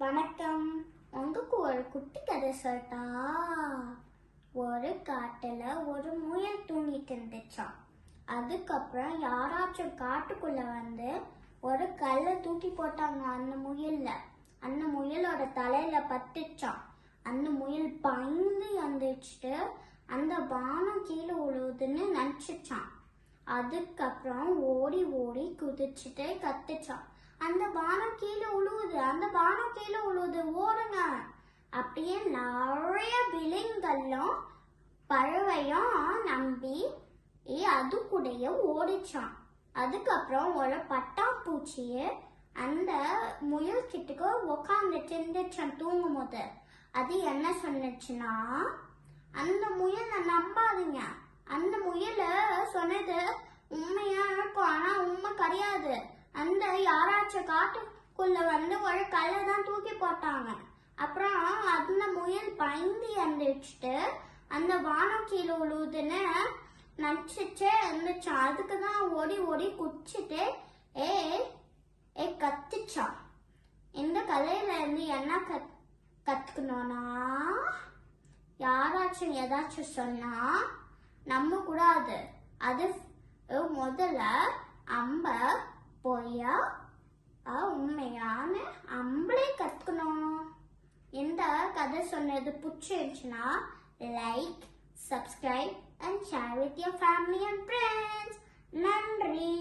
வணக்கம். உங்களுக்கு ஒரு குட்டி கதை சொல்லட்டா? ஒரு காட்டில் ஒரு முயல் தூங்கிட்டு இருந்துச்சான் அதுக்கப்புறம் யாராச்சும் காட்டுக்குள்ளே வந்து ஒரு கல்லை தூக்கி போட்டாங்க அந்த முயலில். அந்த முயலோட தலையில் பட்டுச்சாம். அந்த முயல் பயந்து எந்திரிச்சிட்டு அந்த பானம் கீழே உழுவுதுன்னு நினச்சிச்சான் அதுக்கப்புறம் ஓடி ஓடி குதிச்சுட்டு கத்துச்சான் அந்த பானம் கீழே உழுவுது அந்த பானம் கீழே உழுவுது ஓடுங்க. அப்படியே நிறைய விலங்குகளும் பறவையும் நம்பி ஏ, அது கூடயே ஓடிச்சான். அதுக்கப்புறம் ஒரு பட்டாம்பூச்சியை அந்த முயல் கிட்டக்கு உக்காந்துட்டு இருந்துச்சான் தூங்கும் போது அது என்ன சொன்னுச்சுன்னா அந்த முயலை நம்பாதீங்க. அந்த முயலை சொன்னது உண்மையா இருக்கும் ஆனா உண்மை கிடையாது. அந்த யாராச்சும் காட்டுக்குள்ள வந்து ஒரு கல்லை தான் தூக்கி போட்டாங்க. அப்புறம் அந்த முயல் பயந்து எந்திரிச்சிட்டு அந்த வானம் கீழே உழுவுதுன்னு நினச்சிச்சு இருந்துச்சு அதுக்கு தான் ஓடி ஓடி குச்சிட்டு ஏ ஏ கத்துச்சான் இந்த கதையில இருந்து என்ன கத் கத்துக்கணும்னா? யாராச்சும் ஏதாச்சும் சொன்னா நம்ப கூடாது அது முதல்ல அம்ப பொய்யா? உண்மையான அம்பளே கத்துக்கணும் இந்த கதை சொன்னது பிடிச்சிருந்துச்சுன்னா like subscribe and share with your family and friends நன்றி.